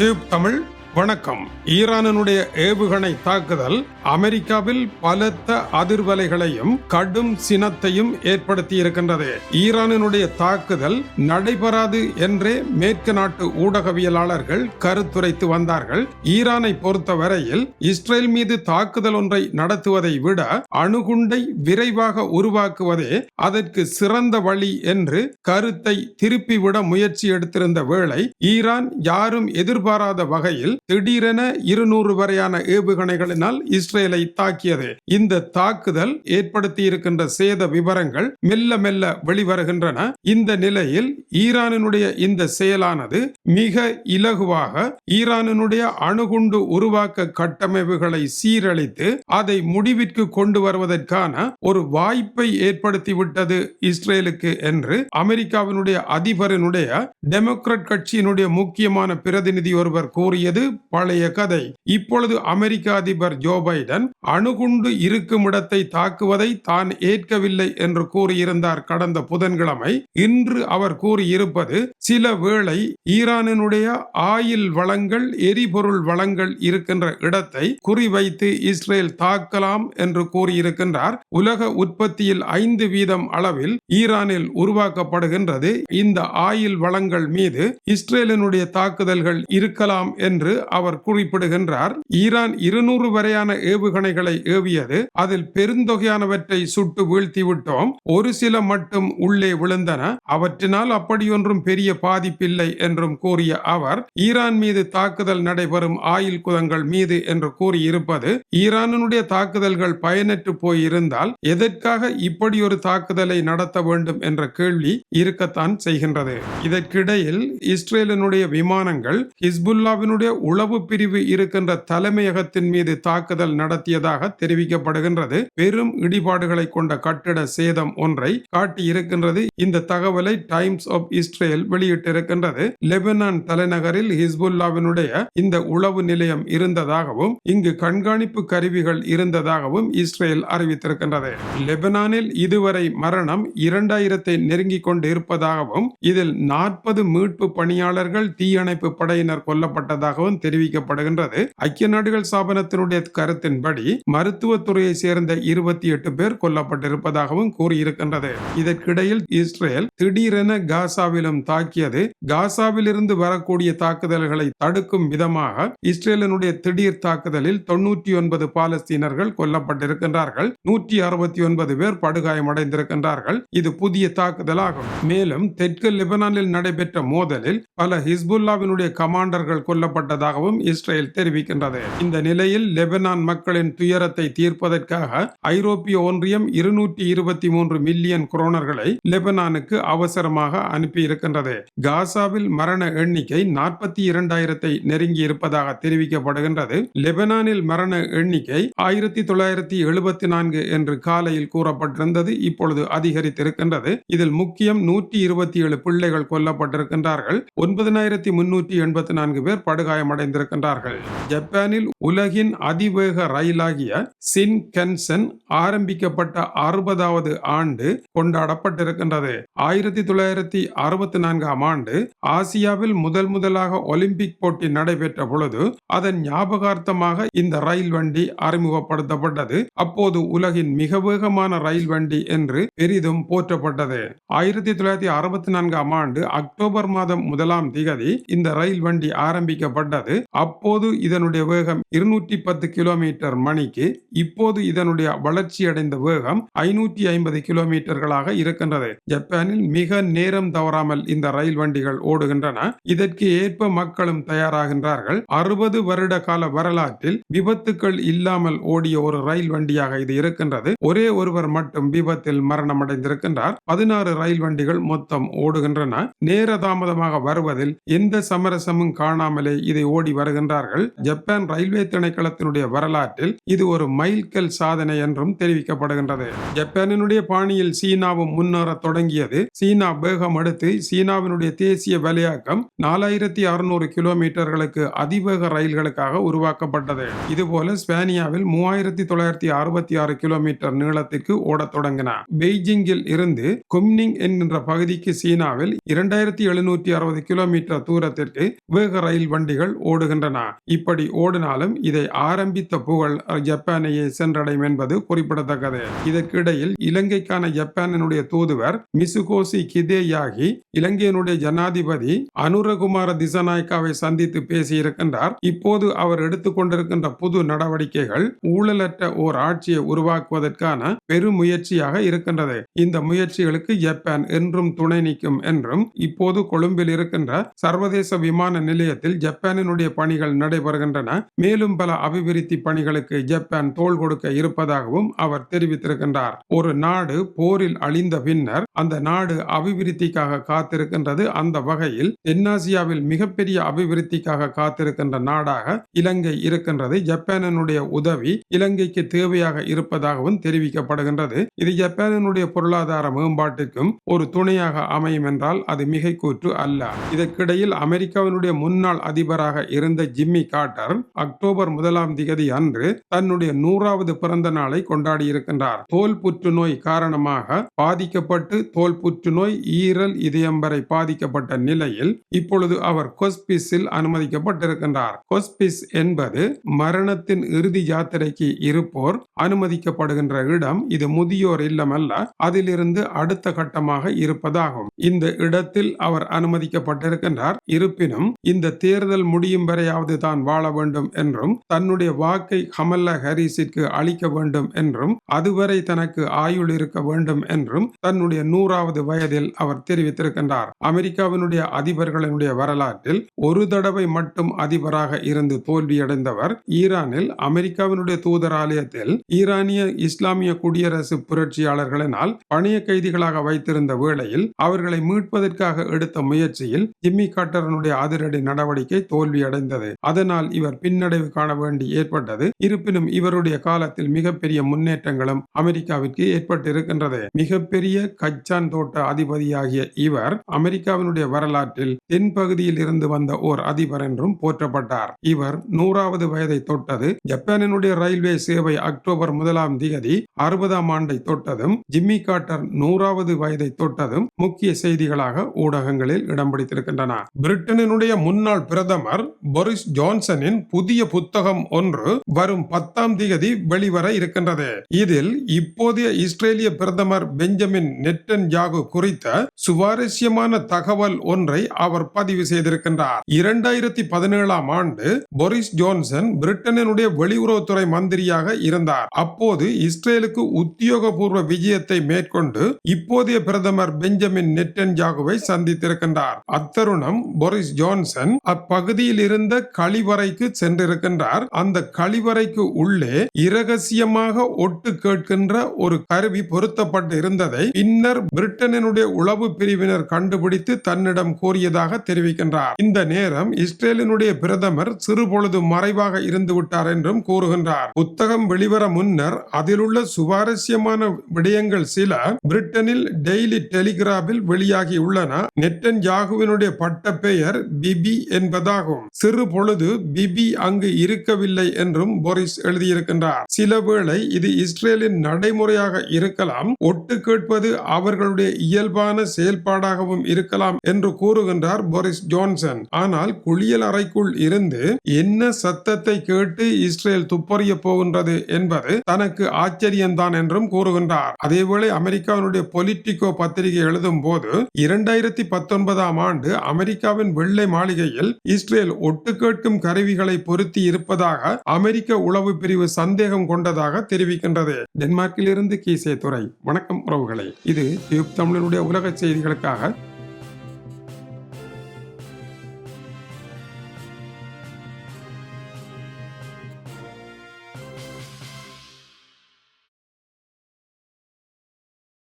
Tube Tamil வணக்கம். ஈரானுடைய ஏவுகணை தாக்குதல் அமெரிக்காவில் பலத்த அதிர்வலைகளையும் கடும் சினத்தையும் ஏற்படுத்தி இருக்கின்றது ஈரானினுடைய தாக்குதல் நடைபெறாது என்றே மேற்கு நாட்டு ஊடகவியலாளர்கள் கருத்துரைத்து வந்தார்கள். ஈரானை பொறுத்தவரையில் இஸ்ரேல் மீது தாக்குதல் ஒன்றை நடத்துவதை விட அணுகுண்டை விரைவாக உருவாக்குவதே அதற்கு சிறந்த வழி என்று கருத்தை திருப்பிவிட முயற்சி எடுத்திருந்த வேளை ஈரான் யாரும் எதிர்பாராத வகையில் திடீரென இருநூறு வரையான ஏவுகணைகளினால் இஸ்ரேலை தாக்கியது. இந்த தாக்குதல் ஏற்படுத்தி இருக்கின்ற சேத விவரங்கள் மெல்ல மெல்ல வெளிவருகின்றன. இந்த நிலையில் ஈரானினுடைய இந்த செயலானது மிக இலகுவாக ஈரானினுடைய அணுகுண்டு உருவாக்க கட்டமைப்புகளை சீரழித்து அதை முடிவிற்கு கொண்டு வருவதற்கான ஒரு வாய்ப்பை ஏற்படுத்திவிட்டது இஸ்ரேலுக்கு என்று அமெரிக்காவினுடைய அதிபரினுடைய டெமோக்ரட் கட்சியினுடைய முக்கியமான பிரதிநிதி ஒருவர் கூறியது பழைய கதை. இப்பொழுது அமெரிக்க அதிபர் ஜோ பைடன் அணுகுண்டு இருக்கும் இடத்தை தாக்குவதை தான் ஏற்கவில்லை என்று கூறியிருந்தார் கடந்த புதன்கிழமை. இன்று அவர் கூறியிருப்பது சில வேளை ஈரானினுடைய ஆயில் வளங்கள் எரிபொருள் வளங்கள் இருக்கின்ற இடத்தை குறிவைத்து இஸ்ரேல் தாக்கலாம் என்று கூறியிருக்கின்றார். உலக உற்பத்தியில் ஐந்து வீதம் அளவில் ஈரானில் உருவாக்கப்படுகின்றது. இந்த ஆயில் வளங்கள் மீது இஸ்ரேலினுடைய தாக்குதல்கள் இருக்கலாம் என்று அவர் குறிப்பிடுகின்றார் ஈரான் இருநூறு வரையான ஏவுகணைகளை ஏவியது அதில் பெருந்தொகையானவற்றை சுட்டு வீழ்த்திவிட்டோம் ஒரு சில மட்டும் உள்ளே விழுந்தன அவற்றினால் அப்படியொன்றும் பெரிய பாதிப்பில்லை என்றும் கூறிய அவர் ஈரான் மீது தாக்குதல் நடைபெறும் ஆயில் குதங்கள் மீது என்று கூறியிருப்பது ஈரானுடைய தாக்குதல்கள் பயனற்று போயிருந்தால் எதற்காக இப்படி ஒரு தாக்குதலை நடத்த வேண்டும் என்ற கேள்வி இருக்கத்தான் செய்கின்றது. இதற்கிடையில் இஸ்ரேலினுடைய விமானங்கள் ஹிஸ்புல்லாவினுடைய உளவு பிரிவு இருக்கின்ற தலைமையகத்தின் மீது தாக்குதல் நடத்தியதாக தெரிவிக்கப்படுகின்றது. பெரும் இடிபாடுகளை கொண்ட கட்டிட சேதம் ஒன்றை காட்டி இருக்கின்றது இந்த தகவலை டைம்ஸ் ஆஃப் இஸ்ரேல் வெளியிட்டிருக்கின்றது. லெபனான் தலைநகரில் ஹிஸ்புல்லாவினுடைய இந்த உளவு நிலையம் இருந்ததாகவும் இங்கு கண்காணிப்பு கருவிகள் இருந்ததாகவும் இஸ்ரேல் அறிவித்திருக்கின்றது. லெபனானில் இதுவரை மரணம் இரண்டாயிரத்தை நெருங்கிக் கொண்டு இருப்பதாகவும் இதில் நாற்பது மீட்பு பணியாளர்கள் தீயணைப்பு படையினர் கொல்லப்பட்டதாகவும் தெரிவிக்கப்படுகின்றது. ஐக்கிய நாடுகள் ஸ்தாபனத்தினுடைய கருத்தின்படி மருத்துவத்துறையை சேர்ந்த இருபத்தி எட்டு பேர் கொல்லப்பட்டிருப்பதாகவும் கூறியிருக்கின்றது. இதற்கிடையில் இஸ்ரேல் திடீரென காசாவிலும் தாக்கியது. காசாவிலிருந்து வரக்கூடிய தாக்குதல்களை தடுக்கும் விதமாக இஸ்ரேலினுடைய திடீர் தாக்குதலில் தொன்னூற்றி ஒன்பது பாலஸ்தீனர்கள் கொல்லப்பட்டிருக்கின்றார்கள். நூற்றி அறுபத்தி ஒன்பது பேர் படுகாயமடைந்திருக்கின்றார்கள். இது புதிய தாக்குதலாகும். மேலும் தெற்கு லெபனானில் நடைபெற்ற மோதலில் பல ஹிஸ்புல்லாவினுடைய கமாண்டர்கள் கொல்லப்பட்டதாக இருப்பதாகவும் இஸ்ரேல் தெரிவிக்கின்றது. இந்த நிலையில் லெபனான் மக்களின் துயரத்தை தீர்ப்பதற்காக ஐரோப்பிய ஒன்றியம் இருநூற்றி இருபத்தி மூன்று மில்லியன் குரோனர்களை லெபனானுக்கு அவசரமாக அனுப்பியிருக்கின்றது. காசாவில் மரண எண்ணிக்கை நாற்பத்தி இரண்டாயிரத்தை நெருங்கி இருப்பதாக தெரிவிக்கப்படுகின்றது. லெபனானில் மரண எண்ணிக்கை ஆயிரத்தி தொள்ளாயிரத்தி எழுபத்தி நான்கு என்று காலையில் கூறப்பட்டிருந்தது இப்பொழுது அதிகரித்திருக்கின்றது. இதில் முக்கியம் நூற்றி இருபத்தி ஏழு பிள்ளைகள் கொல்லப்பட்டிருக்கின்றார்கள். ஒன்பதனாயிரத்தி முன்னூற்றி எண்பத்தி நான்கு பேர் அடைந்திருக்கின்றார்கள். ஜப்பானில் உலகின் அதிவேக ரயிலாகிய சின் ஆரம்பிக்கப்பட்ட அறுபதாவது ஆண்டு கொண்டாடப்பட்டிருக்கின்றது. ஆயிரத்தி தொள்ளாயிரத்தி அறுபத்தி நான்காம் ஆண்டு ஆசியாவில் முதல் முதலாக ஒலிம்பிக் போட்டி நடைபெற்ற பொழுது அதன் ஞாபகார்த்தமாக இந்த ரயில் வண்டி அறிமுகப்படுத்தப்பட்டது. அப்போது உலகின் மிக வேகமான ரயில் வண்டி என்று பெரிதும் போற்றப்பட்டது. ஆயிரத்தி தொள்ளாயிரத்தி அறுபத்தி நான்காம் ஆண்டு அக்டோபர் மாதம் முதலாம் திகதி இந்த ரயில் வண்டி ஆரம்பிக்கப்பட்டது. அப்போது இதனுடைய வேகம் இருநூற்றி பத்து கிலோமீட்டர் மணிக்கு இப்போது இதனுடைய வளர்ச்சி அடைந்த வேகம் ஐநூற்றி ஐம்பது கிலோமீட்டர்களாக இருக்கின்றது. ஜப்பானில் மிக நேரம் தவறாமல் இந்த ரயில் வண்டிகள் ஓடுகின்றன. இதற்கு ஏற்ப மக்களும் தயாராகின்றார்கள். அறுபது வருட கால வரலாற்றில் விபத்துக்கள் இல்லாமல் ஓடிய ஒரு ரயில் வண்டியாக இது இருக்கின்றது. ஒரே ஒருவர் மட்டும் விபத்தில் மரணமடைந்திருக்கின்றார். பதினாறு ரயில் வண்டிகள் மொத்தம் ஓடுகின்றன. நேர தாமதமாக வருவதில் எந்த சமரசமும் காணாமலே இதை ஓடி வருகின்றார்கள். ஜப்பான் ரயில்வே திணைக்களத்தினுடைய வரலாற்றில் இது ஒரு மைல்கல் சாதனை என்றும் தெரிவிக்கப்படுகின்றது. ஜப்பானினுடைய பாணியில் சீனாவும் முன்னேற தொடங்கியது. சீனா வேகம் அடுத்து சீனாவினுடைய தேசிய வலையாக்கம் நாலாயிரத்தி அறுநூறு கிலோமீட்டர்களுக்கு அதிவேக ரயில்களுக்காக உருவாக்கப்பட்டது. இதுபோல ஸ்பேனியாவில் மூவாயிரத்தி தொள்ளாயிரத்தி அறுபத்தி ஆறு கிலோமீட்டர் நீளத்திற்கு ஓடத் தொடங்கின. பெய்ஜிங்கில் இருந்து கும்னிங் என்கின்ற பகுதிக்கு சீனாவில் இரண்டாயிரத்தி எழுநூற்றி அறுபது கிலோமீட்டர் தூரத்திற்கு வேக ரயில் வண்டிகள் ஓடுகின்றன. இப்படி ஓடினாலும் இதை ஆரம்பித்த புகழ் ஜப்பானையே சென்றடையும் என்பது குறிப்பிடத்தக்கது. இதற்கிடையில் இலங்கைக்கான ஜப்பானினுடைய தூதுவர் மிசுகோசி கிதேயாகி இலங்கையினுடைய ஜனாதிபதி அனுரகுமார திசநாயக்காவை சந்தித்து பேசியிருக்கின்றார். இப்போது அவர் எடுத்துக்கொண்டிருக்கின்ற புது நடவடிக்கைகள் ஊழலற்ற ஓர் ஆட்சியை உருவாக்குவதற்கான பெருமுயற்சியாக இருக்கின்றது. இந்த முயற்சிகளுக்கு ஜப்பான் என்றும் துணை நிற்கும் என்றும் இப்போது கொழும்பில் இருக்கின்ற சர்வதேச விமான நிலையத்தில் ஜப்பானினுடைய பணிகள் நடைபெறுகின்றன. மேலும் பல அபிவிருத்தி பணிகளுக்கு ஜப்பான் தோல் கொடுக்க இருப்பதாகவும் அவர் தெரிவித்திருக்கின்றார். ஒரு நாடு போரில் அழிந்த பின்னர் அந்த நாடு அபிவிருத்திக்காக காத்திருக்கின்றது. அந்த வகையில் தென்னாசியாவில் மிகப்பெரிய அபிவிருத்திக்காக காத்திருக்கின்ற நாடாக இலங்கை இருக்கின்றது. ஜப்பானினுடைய உதவி இலங்கைக்கு தேவையாக இருப்பதாகவும் தெரிவிக்கப்படுகின்றது. இது ஜப்பானினுடைய பொருளாதார மேம்பாட்டிற்கும் ஒரு துணையாக அமையும் என்றால் அது மிகை கூற்று அல்ல. இதற்கிடையில் அமெரிக்காவினுடைய முன்னாள் அதிபராக இருந்த ஜிம்மி காட்டர் அக்டோபர் முதலாம் திகதி அன்று தன்னுடைய நூறாவது பிறந்த நாளை கொண்டாடியிருக்கின்றார். தோல் புற்றுநோய் காரணமாக பாதிக்கப்பட்டு தோல் புற்றுநோய் ஈரல் இதயம் வரை பாதிக்கப்பட்ட நிலையில் இப்பொழுது அவர் கொஸ்பிஸில் அனுமதிக்கப்பட்டிருக்கின்றார். கொஸ்பிஸ் என்பது மரணத்தின் இறுதி யாத்திரைக்கு இருப்போர் அனுமதிக்கப்படுகின்ற இடம் இது முதியோர் இல்லம் அல்ல அதிலிருந்து அடுத்த கட்டமாக இருப்பதாகும். இந்த இடத்தில் அவர் அனுமதிக்கப்பட்டிருக்கின்றார். இருப்பினும் இந்த தேர்தல் முடியும் வரையாவது தான் வாழ வேண்டும் என்றும் தன்னுடைய வாக்கை கமல்லா ஹாரிஸிற்கு அளிக்க வேண்டும் என்றும் அதுவரை தனக்கு ஆயுள் இருக்க வேண்டும் என்றும் தன்னுடைய நூறாவது வயதில் அவர் தெரிவித்திருக்கின்றார். அமெரிக்காவினுடைய அதிபர்களினுடைய வரலாற்றில் ஒரு தடவை மட்டும் அதிபராக இருந்து தோல்வியடைந்தவர் ஈரானில் அமெரிக்காவினுடைய தூதராலயத்தில் ஈரானிய இஸ்லாமிய குடியரசு புரட்சியாளர்களினால் பணிய கைதிகளாக வைத்திருந்த வேளையில் அவர்களை மீட்பதற்காக எடுத்த முயற்சியில் ஜிம்மி காட்டரனுடைய அதிரடி நடவடிக்கை தோல்வி தோல்வியடைந்தது. அதனால் இவர் பின்னடைவு காண வேண்டி ஏற்பட்டது. இருப்பினும் இவருடைய காலத்தில் மிகப்பெரிய முன்னேற்றங்களும் அமெரிக்காவிற்கு ஏற்பட்டிருக்கின்றது. மிகப்பெரிய கச்சான் தோட்ட அதிபதியாகிய இவர் அமெரிக்காவினுடைய வரலாற்றில் தென்பகுதியில் இருந்து வந்த ஓர் அதிபர் என்றும் போற்றப்பட்டார். இவர் நூறாவது வயதை தொட்டது. ஜப்பானினுடைய ரயில்வே சேவை அக்டோபர் முதலாம் திகதி அறுபதாம் ஆண்டை தொட்டதும் ஜிம்மி காட்டர் நூறாவது வயதை தொட்டதும் முக்கிய செய்திகளாக ஊடகங்களில் இடம் பிடித்திருக்கின்றன. பிரிட்டனினுடைய முன்னாள் பிரதமர் பொரிஸ் ஜான்சனின் புதிய புத்தகம் ஒன்று வரும் பத்தாம் திகதி வெளிவர இருக்கின்றது. இதில் இப்போதைய இஸ்ரேலிய பிரதமர் பெஞ்சமின் நெட்டன் யாகு குறித்த சுவாரஸ்யமான தகவல் ஒன்றை அவர் பதிவு செய்திருக்கின்றார். இரண்டாயிரத்தி பதினேழாம் ஆண்டு பொரிஸ் ஜான்சன் பிரிட்டனினுடைய வெளியுறவுத்துறை மந்திரியாக இருந்தார். அப்போது இஸ்ரேலுக்கு உத்தியோகபூர்வ விஜயத்தை மேற்கொண்டு இப்போதைய பிரதமர் பெஞ்சமின் நெட்டன் யாகுவை சந்தித்திருக்கின்றார். அத்தருணம் பொரிஸ் ஜான்சன் அப்பகுதியில் இருந்த கழிவறைக்கு சென்றிருக்கின்றார். அந்த கழிவறைக்கு உள்ளே இரகசியமாக ஒட்டு கேட்கின்ற ஒரு கருவி பொருத்தப்பட்டு இருந்ததை பின்னர் பிரிட்டனினுடைய உளவு பிரிவினர் கண்டுபிடித்து தன்னிடம் கூறியதாக தெரிவிக்கின்றார். இந்த நேரம் இஸ்ரேலினுடைய பிரதமர் சிறுபொழுது மறைவாக இருந்து விட்டார் என்றும் கூறுகின்றார். புத்தகம் வெளிவர முன்னர் அதிலுள்ள சுவாரஸ்யமான விடயங்கள் சில பிரிட்டனில் டெய்லி டெலிகிராபில் வெளியாகி உள்ளன நெட்டன் யாகுவினுடைய பட்ட பெயர் பிபி என்பதாகும். சிறு பொழுது பிபி அங்கு இருக்கவில்லை என்றும் பொரிஸ் எழுதியிருக்கின்றார். சில வேளை இது இஸ்ரேலின் நடைமுறையாக இருக்கலாம் ஒட்டு கேட்பது அவர்களுடைய இயல்பான செயல்பாடாகவும் இருக்கலாம் என்று கூறுகின்றார் பொரிஸ் ஜான்சன். ஆனால் குளியல் அறைக்குள் இருந்து என்ன சத்தத்தை கேட்டு இஸ்ரேல் துப்பறிய போகின்றது என்பது தனக்கு ஆச்சரியம்தான் என்றும் கூறுகின்றார். அதேவேளை அமெரிக்காவினுடைய பொலிட்டிகோ பத்திரிகை எழுதும் போது இரண்டாயிரத்தி பத்தொன்பதாம் ஆண்டு அமெரிக்காவின் வெள்ளை மாளிகையில் இஸ்ரேல் ஒட்டு கேட்கும் கருவிகளை பொருத்தி இருப்பதாக அமெரிக்க உளவு பிரிவு சந்தேகம் கொண்டதாக தெரிவிக்கின்றது. டென்மார்க்கில் இருந்து கீசே துறை வணக்கம் உறவுகளை. இது டியூப் தமிழனுடைய உலக செய்திகளுக்காக